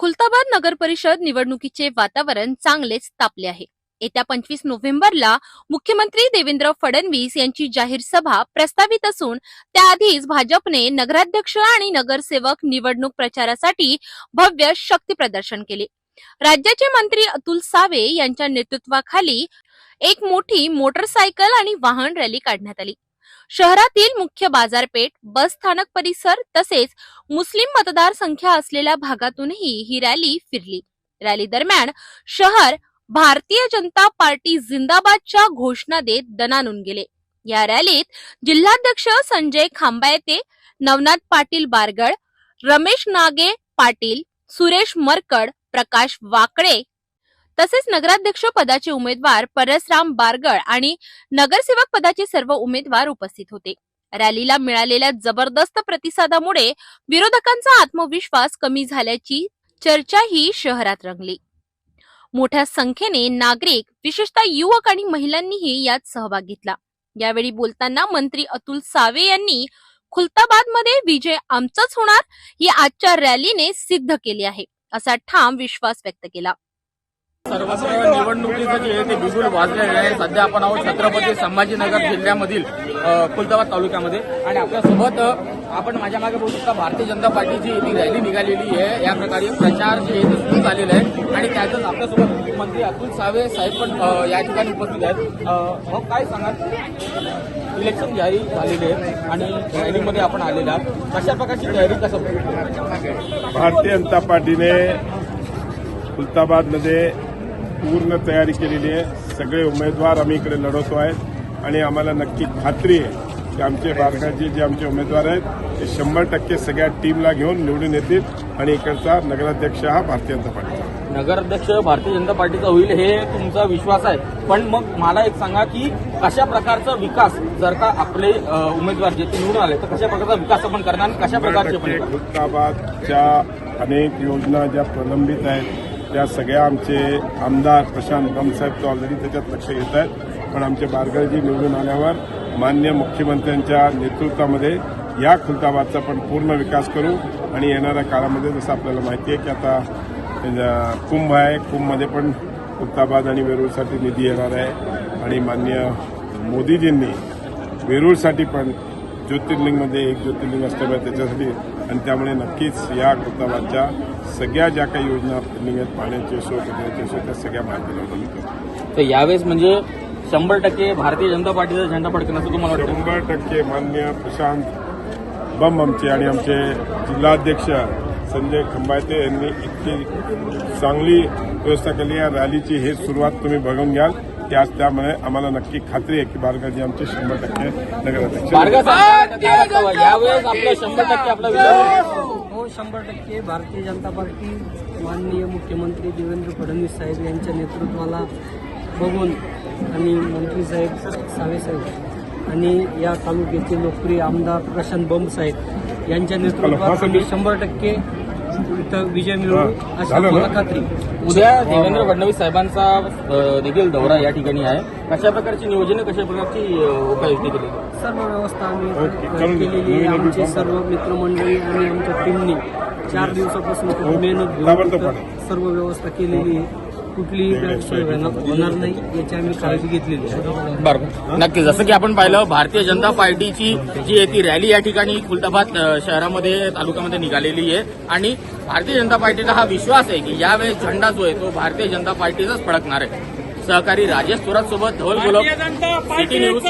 खुलताबाद नगर परिषद निवडणुकीचे वातावरण चांगलेच तापले आहे. येत्या पंचवीस नोव्हेंबरला मुख्यमंत्री देवेंद्र फडणवीस यांची जाहीर सभा प्रस्तावित असून त्याआधीच भाजपने नगराध्यक्ष आणि नगरसेवक निवडणूक प्रचारासाठी भव्य शक्ती प्रदर्शन केले. राज्याचे मंत्री अतुल सावे यांच्या नेतृत्वाखाली एक मोठी मोटरसायकल आणि वाहन रॅली काढण्यात आली. शहरातील मुख्य बाजारपेठ बस स्थानक परिसर तसेच मुस्लिम मतदार संख्या असलेल्या भागातूनही ही रॅली फिरली. रॅली दरम्यान शहर भारतीय जनता पार्टी जिंदाबादच्या घोषणा देत दणानून गेले. या रॅलीत जिल्हाध्यक्ष संजय खांबायते नवनाथ पाटील बारगड रमेश नागे पाटील सुरेश मरकड प्रकाश वाकळे तसेच नगराध्यक्ष पदाचे उमेदवार परसराम बारगळ आणि नगरसेवक पदाचे सर्व उमेदवार उपस्थित होते. रॅलीला मिळालेल्या जबरदस्त प्रतिसादामुळे विरोधकांचा आत्मविश्वास कमी झाल्याची चर्चाही शहरात रंगली. मोठ्या संख्येने नागरिक विशेषतः युवक आणि महिलांनीही यात सहभाग घेतला. यावेळी बोलताना मंत्री अतुल सावे यांनी खुलताबादमध्ये विजय आमचाच होणार ही आजच्या रॅलीने सिद्ध केली आहे असा ठाम विश्वास व्यक्त केला. सर्वत्र निवडणुकीचं जे आहे ते बिगुल वाजलेलं आहे. सध्या आपण आहोत छत्रपती संभाजीनगर जिल्ह्यामधील खुलताबाद तालुक्यामध्ये. आणि आपल्यासोबत आपण माझ्या मागे बघू शकता भारतीय जनता पार्टीची ती रॅली निघालेली आहे. या प्रकारे प्रचार जे आहे ते सुरू झालेला आहे. आणि त्यातच आपल्यासोबत मंत्री अतुल सावे साहेब पण या ठिकाणी उपस्थित आहेत. मग काय सांगाल? इलेक्शन जाहीर झालेले आहे आणि रॅलीमध्ये आपण आलेला कशा प्रकारची तयारी कसं भारतीय जनता पार्टीने खुलताबादमध्ये पूर्ण तयारी केलेली आहे. सगळे उमेदवार आम्ही इकडे लढवतो आहेत. आणि आम्हाला नक्की खात्री आहे की आमचे बारकाचे जे आमचे उमेदवार आहेत ते शंभर टक्के सगळ्या टीमला घेऊन निवडून येतील आणि इकडचा नगराध्यक्ष हा भारतीय जनता पार्टीचा. नगराध्यक्ष भारतीय जनता पार्टीचा होईल हे तुमचा विश्वास आहे. पण मग मला एक सांगा की कशा प्रकारचा विकास जर का आपले उमेदवार जे ते निवडून आले तर कशा प्रकारचा विकास आपण करणार आणि कशा प्रकारचे खुलताबादच्या अनेक योजना ज्या प्रलंबित आहेत त्या सगळ्या आमचे आमदार प्रशांत बमसाहेब तो ऑलरेडी त्याच्यात लक्ष घेत आहेत. पण आमचे बारगळजी निवडून आल्यावर मान्य मुख्यमंत्र्यांच्या नेतृत्वामध्ये या खुलताबादचा पण पूर्ण विकास करू आणि येणाऱ्या काळामध्ये जसं आपल्याला माहिती आहे की आता कुंभ आहे. कुंभमध्ये पण खुलताबाद आणि वेरूळसाठी निधी येणार आहे. आणि मान्य मोदीजींनी वेरूळसाठी पण ज्योतिर्लिंगमध्ये एक ज्योतिर्लिंग असल्यामुळे त्याच्यासाठी आणि त्यामुळे नक्कीच या खुलताबादच्या सगळ्या ज्या काही योजना आहेत पाण्याची असो कचऱ्याची असो त्या सगळ्या करू तर यावेळेस म्हणजे शंभर टक्के भारतीय जनता पार्टीचा झेंडा फडकेन असं तुम्हाला शंभर टक्के मान्य प्रशांत बम आमचे आणि आमचे जिल्हाध्यक्ष संजय खंबायते यांनी इतकी चांगली व्यवस्था केली या रॅलीची हे सुरुवात तुम्ही बघून घ्याल. आज त्यामुळे आम्हाला नक्की खात्री आहे की बारगाजी आमचे शंभर टक्के नगराध्यक्ष हो शंभर टक्के भारतीय जनता पार्टी माननीय मुख्यमंत्री देवेंद्र फडणवीस साहेब यांच्या नेतृत्वाला बघून आणि मंत्री साहेब सावे साहेब आणि या तालुक्याचे लोकप्रिय आमदार प्रशांत बंब साहेब यांच्या नेतृत्वात आम्ही शंभर टक्के इथं विजय मिळवू अशी खात्री उद्या देवेंद्र फडणवीस साहेबांचा देखील दौरा या ठिकाणी आहे. कशा प्रकारची नियोजने कशा प्रकारची उपाययोजना केली? सर्व व्यवस्था आम्ही. केलेली आमचे सर्व मित्रमंडळी आणि आमच्या टीमनी चार दिवसापासून मेहनत. सर्व व्यवस्था केलेली आहे. कुठलीही गैरसोय होणार नाही याची आम्ही काळजी घेतलेली आहे. बरोबर नक्की जसं की आपण पाहिलं भारतीय जनता पार्टीची जी आहे ती रॅली या ठिकाणी खुलताबाद शहरामध्ये तालुक्यामध्ये निघालेली आहे. आणि भारतीय जनता पार्टीचा हा विश्वास आहे की यावेळेस झेंडा जो आहे तो भारतीय जनता पार्टीचाच फडकणार आहे. सहकारी राजेश थोरात सोबत धवल गुलाब सिटी न्यूज.